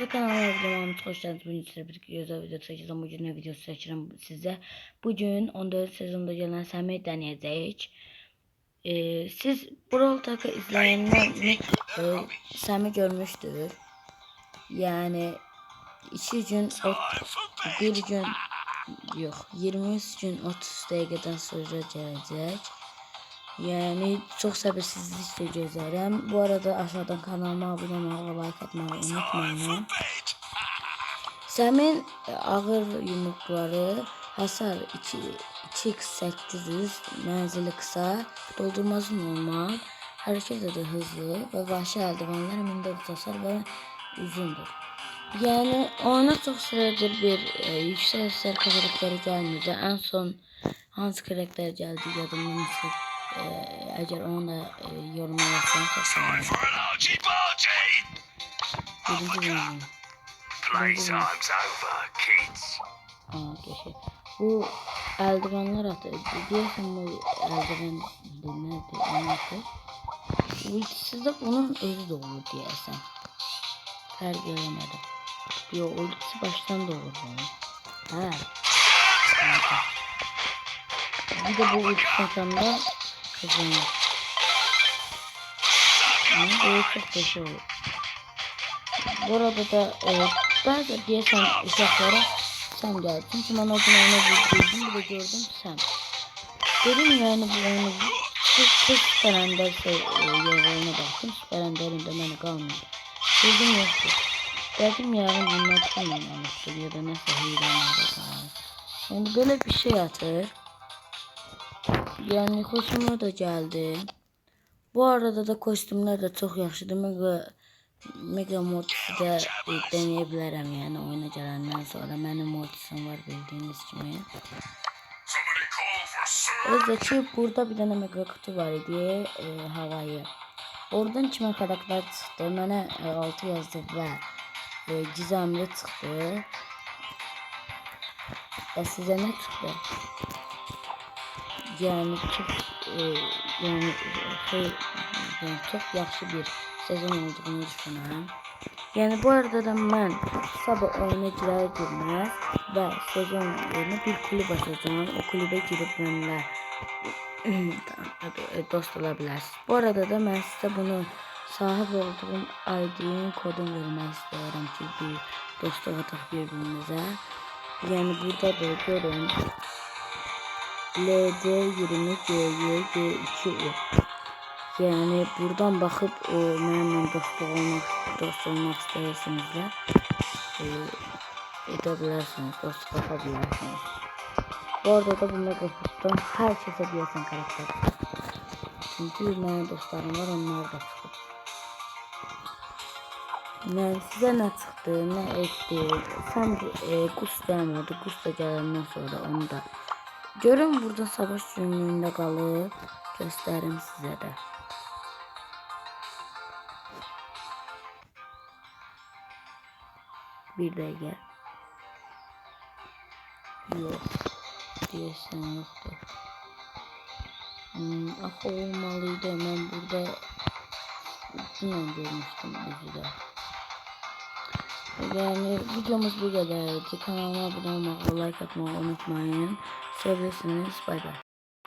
Ve kanalıma videomu hoş geldiniz. Bugün sizlerle birlikte güzel video çekeceğim. Bugün ne video çekeceğim size. Bugün 14 sezonda gelen Samet deneyeceğiz. Ee, siz Brawl Talk'ı izleyenler e, Sam'i görmüştür. Yani iki gün, ot- bir gün yok 23 gün 30 dakikadan sonra gelecek. Yani çok sabırsızlıkla gözlerim. Bu arada aşağıdan kanalıma abone olmayı ve like atmayı unutmayın. Səmin ağır yumruqları hasar 2 2x800 mənzili qısa, doldurması normal, hərəkət edə hızlı və vahşi əldivanlar 1400 hasar və uzundur. Yəni oyuna çox süredir bir e, yüksək hasar karakterləri gəlmirdi. Ən son hansı karakter gəldi yadımdan çıxıb. E, əgər onu da e, yoruma yazsan çox sevinirim. Birinci bölüm. Playtime's over, kids. Aa geçer. Bu eldivenler atı. Diyorsun bu eldiven nerede? Anlatı. Ultisi de onun özü de olur diyesen. Her göremedim. Yo ultisi baştan da olur bunun. Ha. Bir de bu ultisi atanda kazanır. Böyle çok kötü olur. Bu arada da e, bazı diyesen uşaklara sen geldin. Çünkü ben o gün oyuna girdim bir de gördüm sen. Dedim yani bu oyunu çok çok Süper Ender şey, e, yorumuna baktım. Süper Ender'in de beni kalmadı. Dedim yoktu. Dedim yarın bunlar tutulmamıştır ya da nasıl hilelerle falan. Yani böyle bir şey atır. Yani hoşuma da geldi. Bu arada da kostümler de çok yaxşıdır. Mega Mega Mortis'i de e, deneyə bilərəm, yəni oyuna gələndən sonra. Mənim Mortis'im var bildiyiniz kimi. Özdə ki, burada bir dənə mega kutu var idi, e, havayı. Oradan kimə karakter çıxdı, mənə e, 6 yazdı və e, gizemli çıxdı. Və sizə nə çıxdı? Yəni çox e, yəni, şey, yəni çox yaxşı bir sezon olduğunu düşünürəm. Yəni bu arada da mən sabah girər girməz və sezon yeni bir kulüp açacağım. O kulübe girib mənimlə e, dost ola bilərsiniz. Bu arada da mən sizə bunu sahib olduğum ID'nin kodunu vermək ki, bir dostluq ataq bir-birimizə. Yəni burada da görün. LD20GYG2U. Yani buradan bakıp o benimle dost olmak, dost olmak isterseniz de e, edebilirsiniz, dostluk yapabilirsiniz. Bu arada da bu Megapod'dan herkese diyorsun karakter. Çünkü benim dostlarım var onlar da çıkıp. Yani size ne çıktı, ne etti, sen e, Gus gelmedi, Gus da gelenden sonra onu da Görün burada savaş günlüğünde kalıp gösterim size de. Bir de gel. Yok. Diyorsan yoktu. Hmm, ah olmalıydı. Ben burada yine görmüştüm bizi de. Yani videomuz bu kadardı. Kanalıma abone olmayı, like atmayı unutmayın. Seviyorsunuz. Bay bay.